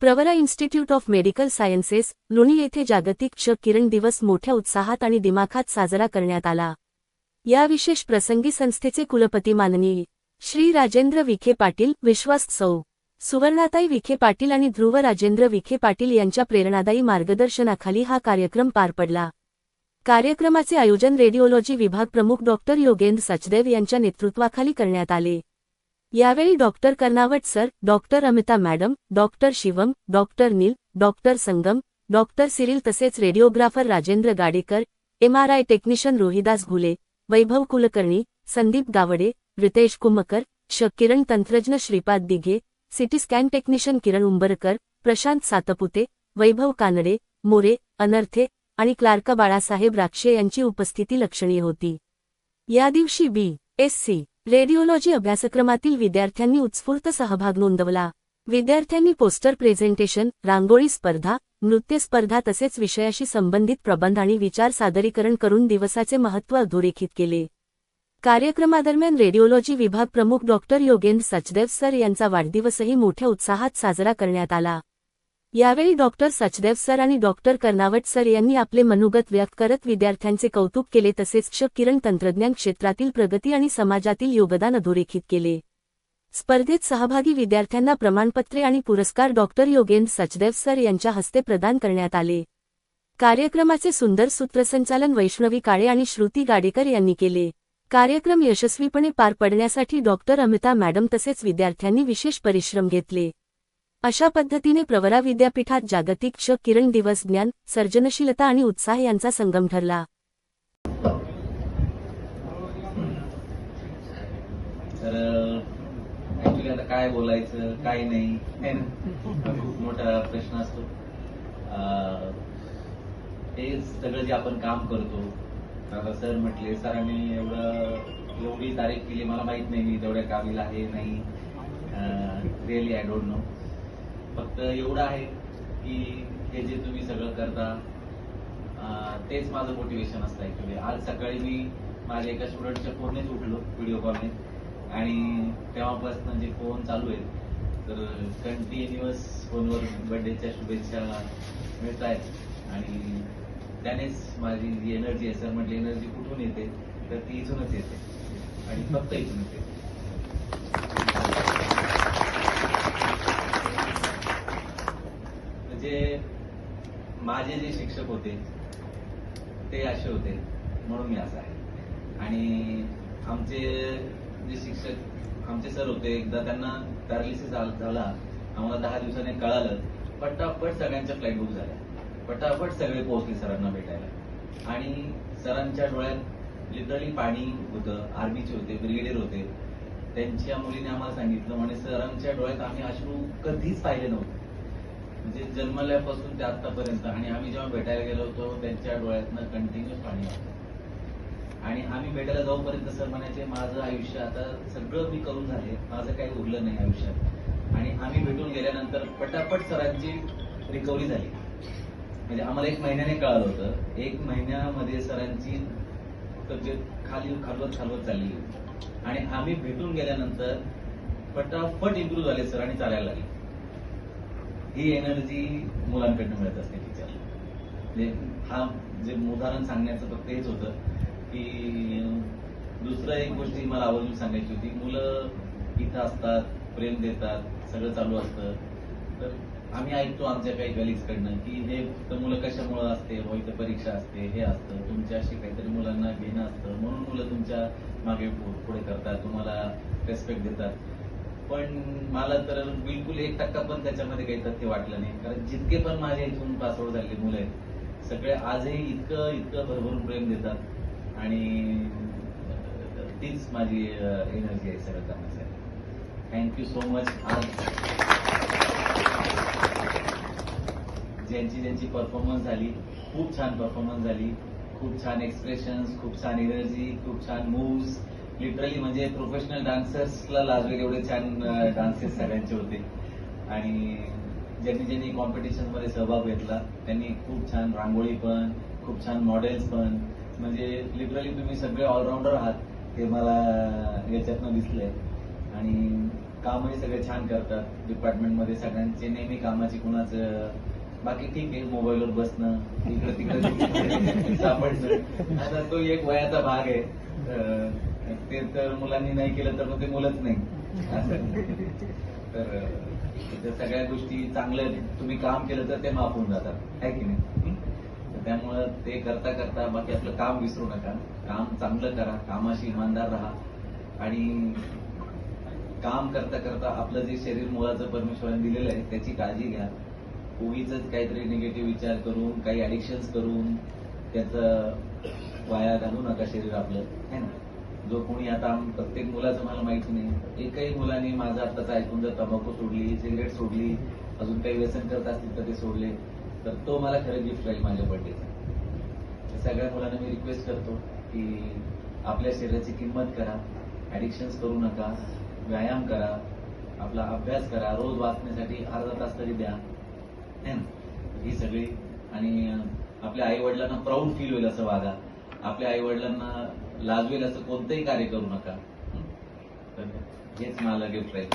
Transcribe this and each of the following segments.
Pravara institute of medical sciences Loni येथे जागतिक क्ष किरण दिवस मोठ्या उत्साहात आणि दिमाखात साजरा करण्यात आला. या विशेष प्रसंगी संस्थेचे कुलपती माननीय श्री राजेंद्र विखे पाटील विश्वास सौ. सुवर्णाताई विखे पाटील आणि ध्रुव राजेंद्र विखे पाटील यांच्या प्रेरणादायी मार्गदर्शनाखाली हा कार्यक्रम पार पडला. कार्यक्रमाचे आयोजन रेडिओलॉजी विभाग प्रमुख डॉक्टर योगेंद्र सचदेव यांच्या नेतृत्वाखाली करण्यात आले. यावेळी doctor Karnawat sir doctor Amita madam doctor Shivam doctor Neel doctor Sangam doctor Cyril तसेच radiographer Rajendra Gadekar MRI technician Rohidas Ghule Vaibhav Kulkarni Sandeep Gawde Ritesh Kumkar श. किरण तंत्रज्ञ Shripad Dighe city scan technician Kiran Umbarkar Prashant Satpute Vaibhav Kanade More Anarthe आणि clerk Balasaheb Rakshe यांची उपस्थिती लक्षणीय होती. या दिवशी बी. एस. सी. रेडिओलॉजी अभ्यासक्रमातील विद्यार्थ्यांनी उत्स्फूर्त सहभाग नोंदवला. विद्यार्थ्यांनी पोस्टर प्रेझेंटेशन रांगोळी स्पर्धा नृत्य स्पर्धा तसेच विषयाशी संबंधित प्रबंध आणि विचार सादरीकरण करून दिवसाचे महत्त्व अधोरेखित केले. कार्यक्रमादरम्यान रेडिओलॉजी विभाग प्रमुख डॉक्टर योगेंद्र सचदेव सर यांचा वाढदिवसही मोठ्या उत्साहात साजरा करण्यात आला. यावेळी डॉक्टर सचदेव सर आणि डॉक्टर कर्नावट सर यांनी आपले मनोगत व्यक्त करत विद्यार्थ्यांचे कौतुक केले तसेच क्ष किरण तंत्रज्ञान क्षेत्रातील प्रगती आणि समाजातील योगदान अधोरेखित केले. स्पर्धेत सहभागी विद्यार्थ्यांना प्रमाणपत्रे आणि पुरस्कार डॉक्टर योगेंद्र सचदेव सर यांच्या हस्ते प्रदान करण्यात आले. कार्यक्रमाचे सुंदर सूत्रसंचालन वैष्णवी काळे आणि श्रुती गाडेकर यांनी केले. कार्यक्रम यशस्वीपणे पार पडण्यासाठी डॉक्टर अमिता मॅडम तसेच विद्यार्थ्यांनी विशेष परिश्रम घेतले. अशा पद्धतीने प्रवरा विद्यापीठात जागतिक क्ष किरण दिवस ज्ञान सर्जनशीलता आणि उत्साह यांचा संगम ठरला. तर काय बोलायचं काय नाही खूप मोठा प्रश्न असतो. ते सगळं जे आपण काम करतो आता सर म्हटले सरांनी एवढं एवढी तारीख केली मला माहीत नाही मी तेवढ्या कामीला आहे नाही. रिअली आय डोंट नो फक्त एवढं आहे की हे जे तुम्ही सगळं करता तेच माझं मोटिवेशन असतं ऍक्च्युली आज सकाळी मी माझ्या एका स्टुडंटच्या फोननेच उठलो व्हिडिओ कॉलने आणि तेव्हापासून जे फोन चालू आहेत तर कंटिन्युअस फोनवर बर्थडेच्या शुभेच्छा मिळत आहेत आणि त्यानेच माझी जी एनर्जी आहे सर म्हटली एनर्जी कुठून येते? तर ती इथूनच येते. आणि फक्त इथून येते. म्हणजे माझे जे शिक्षक होते ते असे होते म्हणून मी असं आहे. आणि आमचे जे शिक्षक आमचे सर होते एकदा त्यांना पॅरालिसिस झाला आम्हाला दहा दिवसाने कळालं पटापट सगळ्यांच्या फ्लाईट बुक झाल्या. पटापट सगळे पोहोचले सरांना भेटायला. आणि सरांच्या डोळ्यात लिटरली पाणी होतं आर्मीचे होते ब्रिगेडियर होते. त्यांच्या मुलीने आम्हाला सांगितलं म्हणे सरांच्या डोळ्यात आम्ही अश्रू कधीच पाहिले नव्हते. म्हणजे जन्मल्यापासून ते आतापर्यंत आणि आम्ही जेव्हा भेटायला गेलो होतो त्यांच्या डोळ्यातनं कंटिन्यू पाणी होतं आणि आम्ही भेटायला जाऊपर्यंत सर म्हणायचे माझं आयुष्य आता सगळं मी करून झाले. माझं काही उरलं नाही आयुष्यात. आणि आम्ही भेटून गेल्यानंतर पटापट सरांची रिकव्हरी झाली. म्हणजे आम्हाला एक महिन्याने कळालं होतं. एक महिन्यामध्ये सरांची तब्येत खाली खालवत खालवत चालली. आणि आम्ही भेटून गेल्यानंतर पटापट इम्प्रूव्ह झाले सर आणि चालायला लागले. ही एनर्जी मुलांकडनं मिळत असते टीचर म्हणजे हा जे उदाहरण सांगण्याचं फक्त हेच होतं की दुसरं एक गोष्ट मला आवर्जून सांगायची होती. मुलं इथं असतात प्रेम देतात सगळं चालू असतं. तर आम्ही ऐकतो आमच्या काही गलीजकडनं की हे फक्त मुलं कशामुळं असते? व इथं परीक्षा असते हे असतं तुमच्याशी काहीतरी मुलांना घेणं असतं म्हणून मुलं तुमच्या मागे पुढे करतात तुम्हाला रेस्पेक्ट देतात. पण मला तर बिलकुल एक टक्का पण त्याच्यामध्ये काही तथ्य वाटलं नाही. कारण जितके पण माझे इथून पासवर्ड झालेले मुलं आहेत सगळे आजही इतकं इतकं भरभरून प्रेम देतात. आणि तीच माझी एनर्जी आहे सगळं करण्यासाठी थँक्यू सो मच आज ज्यांची ज्यांची परफॉर्मन्स झाली खूप छान परफॉर्मन्स झाली. खूप छान एक्सप्रेशन्स खूप छान एनर्जी खूप छान मूव्स लिटरली म्हणजे प्रोफेशनल डान्सर्सला लाजवेल एवढे छान डान्सेस सगळ्यांचे होते. आणि ज्यांनी ज्यांनी कॉम्पिटिशनमध्ये सहभाग घेतला त्यांनी खूप छान रांगोळी पण खूप छान मॉडेल्स पण. म्हणजे लिटरली तुम्ही सगळे ऑलराऊंडर आहात हे मला याच्यातनं दिसलंय. आणि कामही सगळे छान करतात. डिपार्टमेंटमध्ये सगळ्यांचे नेहमी कामाची कुणाचं बाकी ठीक आहे मोबाईलवर बसणं इकडे तिकडे सापडणं. आता तो एक वयाचा भाग आहे. ते तर मुलांनी नाही केलं तर मग ते मुलंच नाही. असं. तर त्या सगळ्या गोष्टी चांगल्या तुम्ही काम केलं तर ते माफ होऊन जातात. आहे की नाही? तर त्यामुळं ते करता करता बाकी आपलं काम विसरू नका. काम चांगलं करा. कामाशी इमानदार राहा. आणि काम करता करता आपलं जे शरीर मुळाचं परमेश्वराने दिलेलं आहे त्याची काळजी घ्या. उगीच काहीतरी निगेटिव्ह विचार करून काही ऍडिक्शन्स करून त्याचं वाया घालू नका शरीर आपलं. है ना? जो कोणी आता प्रत्येक मुलाचं मला माहिती नाही. एकही मुलाने माझं आत्ताच ऐकून जर तंबाखू सोडली सिगरेट सोडली अजून काही व्यसन करत असतील तर ते सोडले तर तो मला खरं गिफ्ट राहील माझ्या बर्थडेचा सगळ्या मुलांना मी रिक्वेस्ट करतो की आपल्या शरीराची किंमत करा ऍडिक्शन्स करू नका व्यायाम करा आपला अभ्यास करा रोज वाचण्यासाठी अर्धा तास तरी द्या. ही सगळी आणि आपल्या आई वडिलांना प्राऊड फील होईल असं वागा. आपल्या आई वडिलांना लाजवेल असं कोणतंही कार्य करू नका. तर हेच मला गिफ्ट राहील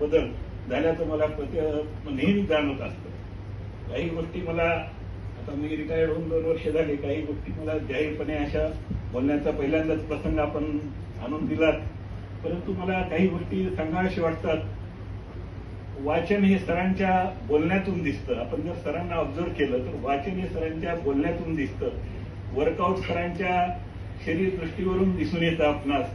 बदल झाल्याचं मला नेहमी जाणवत असतं. काही गोष्टी मला आता मी रिटायर्ड होऊन दोन वर्ष झाले काही गोष्टी मला जाहीरपणे अशा बोलण्याचा पहिल्यांदाच प्रसंग आपण आणून दिलात. परंतु मला काही गोष्टी सांगाव्याशी वाटतात. वाचन हे सरांच्या बोलण्यातून दिसतं. आपण जर सरांना ऑब्झर्व केलं तर वाचन हे सरांच्या बोलण्यातून दिसतं. वर्कआउट सरांच्या शरीर दृष्टीवरून दिसून येतं आपणास.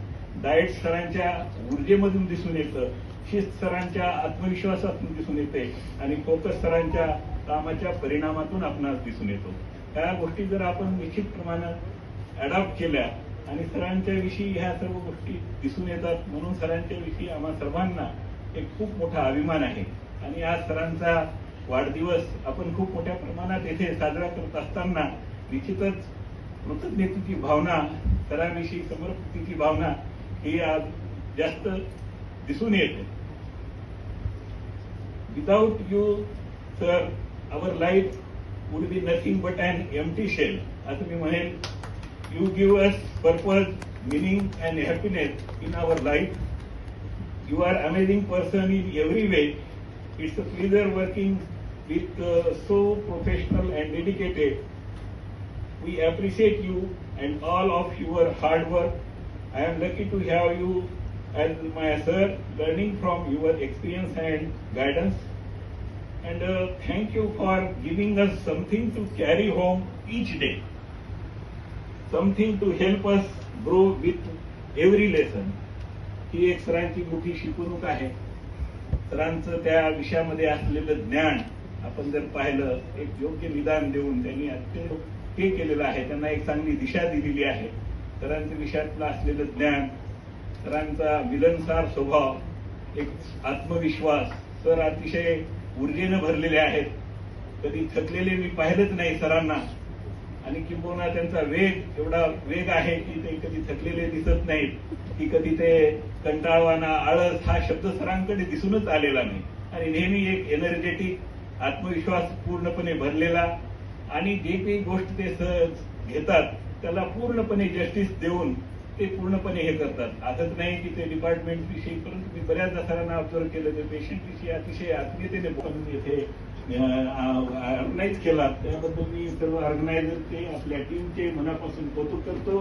डाएट सरांच्या ऊर्जेमधून दिसून येतं. शिस्त सरांच्या आत्मविश्वासातून दिसून येते. आणि फोकस सरांच्या कामाच्या परिणामातून आपणास दिसून येतो. त्या गोष्टी जर आपण निश्चित प्रमाणात अडॉप्ट केल्या आणि सरांच्या विषयी ह्या सर्व गोष्टी दिसून येतात म्हणून सरांच्या विषयी आम्हा सर्वांना एक खूप मोठा अभिमान आहे. आणि आज सरांचा वाढदिवस आपण खूप मोठ्या प्रमाणात येथे साजरा करत असताना निश्चितच कृतज्ञतेची भावना सरांविषयी समर्पितीची भावना ही आज जास्त दिसून येते. Without you sir our life would be nothing but an empty shell असं मी म्हणेन you give us purpose meaning and happiness in our life you are amazing person in every way it's a pleasure working with so professional and dedicated. We appreciate you and all of your hard work. I am lucky to have you as my sir, learning from your experience and guidance. And uh, thank you for giving us something to carry home each day. Something to help us grow with every lesson. ही एक सरांची मोठी शिकवणूक आहे सरांचं त्या विषयामध्ये असलेलं ज्ञान आपण जर पाहिलं एक योग्य निदान देऊन त्यांनी अत्यंत हे केलेलं आहे. त्यांना एक चांगली दिशा दिलेली आहे. सरांच्या विषयातलं असलेलं ज्ञान सरांचा मिलनसार स्वभाव एक आत्मविश्वास सर अतिशय ऊर्जेनं भरलेले आहेत. कधी थकलेले मी पाहिलंच नाही सरांना. आणि किंबहुना त्यांचा वेग एवढा वेग आहे की ते कधी थकलेले दिसत नाहीत. की कधी ते कंटाळवाना आळस हा शब्द सरांकडे दिसूनच आलेला नाही. आणि नेहमी एक एनर्जेटिक आत्मविश्वास पूर्णपणे भरलेला आणि जे काही गोष्ट ते सहज घेतात त्याला पूर्णपणे जस्टिस देऊन ते पूर्णपणे हे करतात. असंच नाही की ते डिपार्टमेंट विषयी परंतु मी बऱ्याचदा सरांना ऑब्झर्व केलं ते पेशंट विषयी अतिशय आत्मीयतेने बोलून येथे ऑर्गनाईज केला त्याबद्दल मी सर्व ऑर्गनायझरचे आपल्या टीमचे मनापासून कौतुक करतो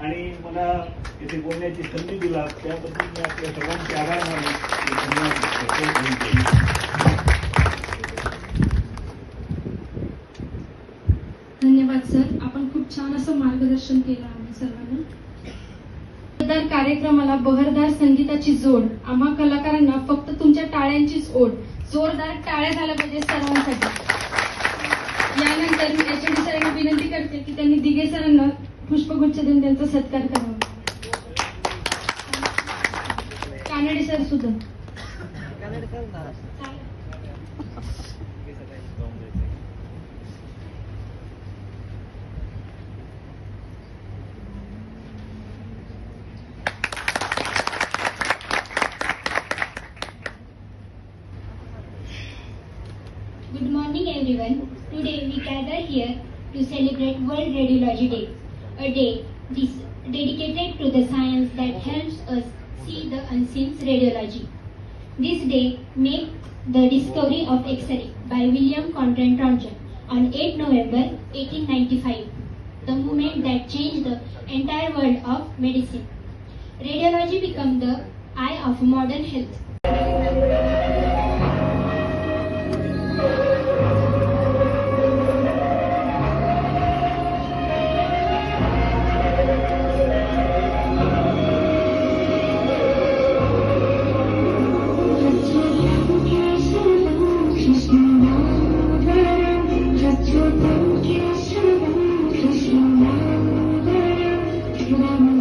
आणि मला इथे बोलण्याची संधी दिला त्याबद्दल मी आपल्या सर्वांचे आभार मानून धन्यवाद देतो. धन्यवाद सर आपण खूप छान असं मार्गदर्शन केलं आम्ही सर्वांना. बहरदार कार्यक्रमाला बहरदार संगीताची जोड. आम्हा कलाकारांना फक्त तुमच्या टाळ्यांचीच ओढ. जोरदार टाळ्या झाल्या पाहिजे सर्वांसाठी. यानंतर मी एच डी सरांना विनंती करते की त्यांनी दिघे सरांना पुष्पगुच्छ देऊन त्यांचा सत्कार करावा. कानडे सर सुद्धा. Everyone. Today we gather here to celebrate World Radiology Day, a day dedicated to the science that helps us See the Unseen Radiology. This day made the discovery of X-ray by William Conrad Röntgen on 8 November 1895, the moment that changed the entire world of medicine. Radiology became the eye of modern health. Thank you.